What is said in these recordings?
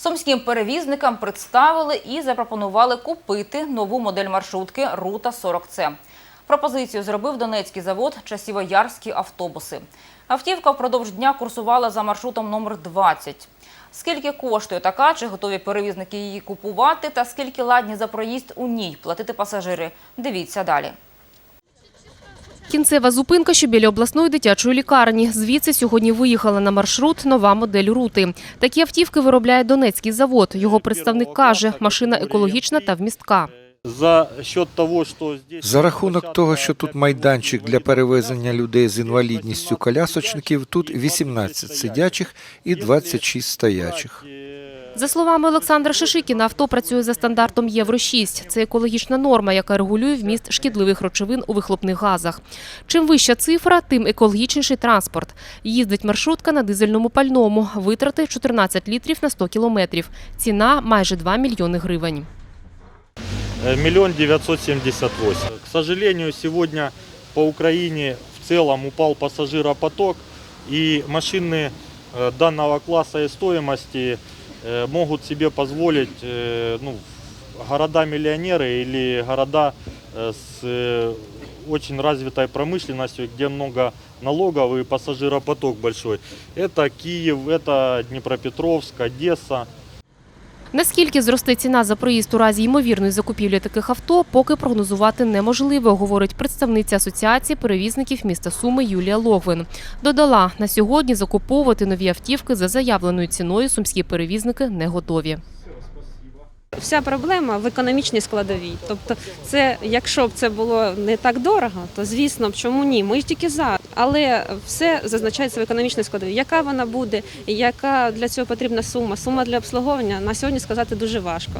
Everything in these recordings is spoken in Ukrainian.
Сумським перевізникам представили і запропонували купити нову модель маршрутки Рута 40С. Пропозицію зробив Донецький завод Часівоярські автобуси. Автівка впродовж дня курсувала за маршрутом номер 20. Скільки коштує така, чи готові перевізники її купувати, та скільки ладні за проїзд у ній платити пасажири? Дивіться далі. Кінцева зупинка, що біля обласної дитячої лікарні. Звідси сьогодні виїхала на маршрут нова модель рути. Такі автівки виробляє Донецький завод. Його представник каже, машина екологічна та вмістка. За рахунок того, що тут майданчик для перевезення людей з інвалідністю колясочників, тут 18 сидячих і 26 стоячих. За словами Олександра Шишикіна, авто працює за стандартом Євро-6. Це екологічна норма, яка регулює вміст шкідливих речовин у вихлопних газах. Чим вища цифра, тим екологічніший транспорт. Їздить маршрутка на дизельному пальному. Витрати 14 літрів на 100 кілометрів. Ціна майже 2 мільйони гривень. Э, Миллион девятьсот семьдесят восемь. К сожалению, сегодня по Украине в целом упал пассажиропоток, и машины э, данного класса и стоимости э, могут себе позволить э, ну, города-миллионеры или города э, с э, очень развитой промышленностью, где много налогов и пассажиропоток большой. Это Киев, это Днепропетровск, Одесса. Наскільки зросте ціна за проїзд у разі ймовірної закупівлі таких авто, поки прогнозувати неможливо, говорить представниця Асоціації перевізників міста Суми Юлія Логвин. Додала, на сьогодні закуповувати нові автівки за заявленою ціною сумські перевізники не готові. Вся проблема в економічній складовій. Тобто, це якщо б це було не так дорого, то звісно чому ні? Ми ж тільки за. Але все зазначається в економічній складовій. Яка вона буде, яка для цього потрібна сума? Сума для обслуговування на сьогодні сказати дуже важко.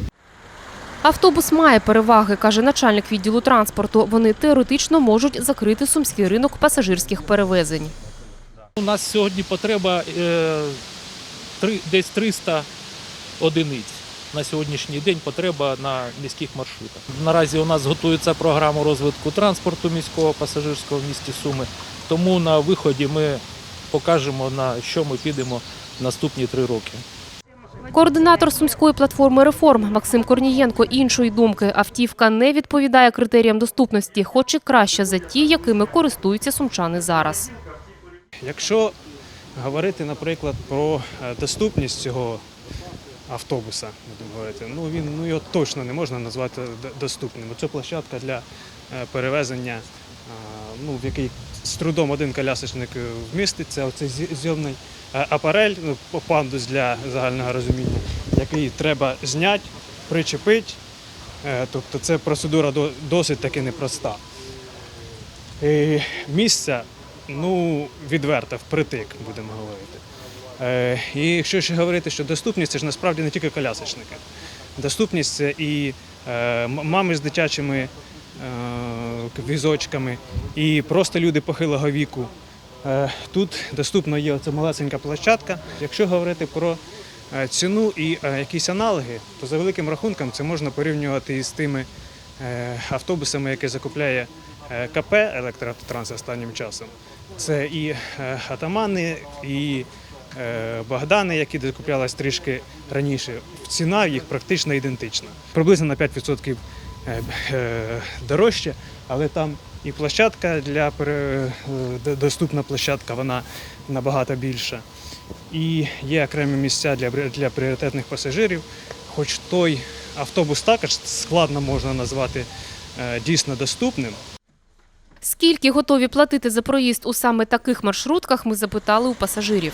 Автобус має переваги, каже начальник відділу транспорту. Вони теоретично можуть закрити сумський ринок пасажирських перевезень. У нас сьогодні потреба е, три- десь 300 одиниць. На сьогоднішній день потреба на міських маршрутах. Наразі у нас готується програма розвитку транспорту міського пасажирського в місті Суми. Тому на виході ми покажемо на що ми підемо наступні три роки. Координатор сумської платформи реформ Максим Корнієнко іншої думки. Автівка не відповідає критеріям доступності, хоч і краще за ті, якими користуються сумчани зараз. Якщо говорити, наприклад, про е, доступність цього автобуса, будемо говорити, ну він ну його точно не можна назвати доступним. Це площадка для е, перевезення, е, ну в який з трудом один колясочник е, вміститься. Оцей зйомний апарель, ну, пандус для загального розуміння, який треба зняти, причепити. Тобто це процедура досить таки непроста. Е, Місця ну, відверто, впритик, будемо говорити. Е, і якщо ще говорити, що доступність це ж насправді не тільки колясочники. Доступність це і е, мами з дитячими е, візочками, і просто люди похилого віку. Тут доступно є оця малесенька площадка. Якщо говорити про ціну і якісь аналоги, то за великим рахунком це можна порівнювати із тими автобусами, які закупляє КП «Електроавтотранс» останнім часом. Це і атамани, і Богдани, які закуплялись трішки раніше. Ціна їх практично ідентична. Приблизно на 5% е, е, дорожче, але там і площадка для е, доступна площадка, вона набагато більша. І є окремі місця для, для пріоритетних пасажирів. Хоч той автобус також складно можна назвати е, дійсно доступним. Скільки готові платити за проїзд у саме таких маршрутках, ми запитали у пасажирів.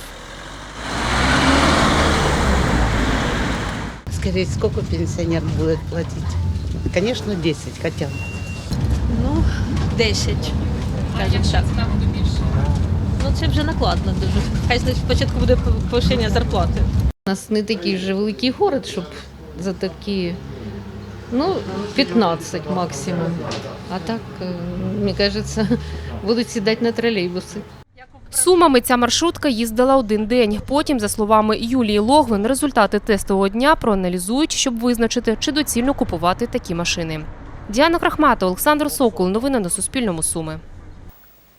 Скажите, сколько пенсионер будет платить? Конечно, 10 хотя бы. Ну, 10, скажімо так. Ну, це вже накладно дуже. Хай спочатку буде повищення зарплати. У нас не такий вже великий город, щоб за такі, ну, 15 максимум. А так, е, мені кажеться, будуть сідати на тролейбуси. Сумами ця маршрутка їздила один день. Потім, за словами Юлії Логвин, результати тестового дня проаналізують, щоб визначити, чи доцільно купувати такі машини. Діана Крахмата, Олександр Сокол. Новини на Суспільному. Суми.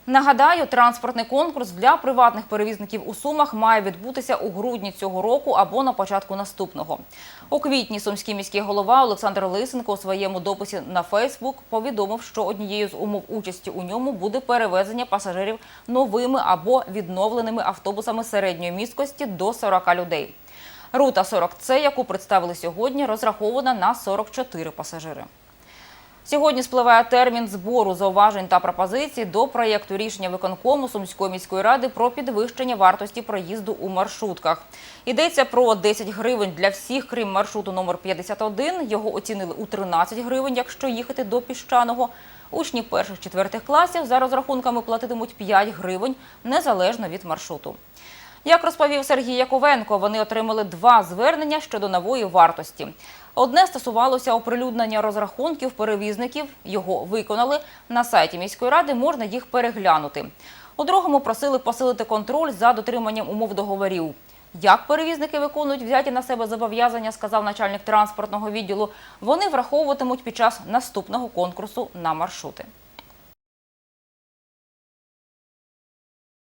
Нагадаю, транспортний конкурс для приватних перевізників у Сумах має відбутися у грудні цього року або на початку наступного. У квітні сумський міський голова Олександр Лисенко у своєму дописі на Фейсбук повідомив, що однією з умов участі у ньому буде перевезення пасажирів новими або відновленими автобусами середньої місткості до 40 людей. Рута 40С, яку представили сьогодні, розрахована на 44 пасажири. Сьогодні спливає термін збору зауважень та пропозицій до проєкту рішення виконкому Сумської міської ради про підвищення вартості проїзду у маршрутках. Йдеться про 10 гривень для всіх, крім маршруту номер 51. Його оцінили у 13 гривень, якщо їхати до піщаного. Учні перших-четвертих класів за розрахунками платитимуть 5 гривень незалежно від маршруту. Як розповів Сергій Яковенко, вони отримали два звернення щодо нової вартості. Одне стосувалося оприлюднення розрахунків перевізників. Його виконали. На сайті міської ради можна їх переглянути. У другому просили посилити контроль за дотриманням умов договорів. Як перевізники виконують взяті на себе зобов'язання, сказав начальник транспортного відділу, вони враховуватимуть під час наступного конкурсу на маршрути.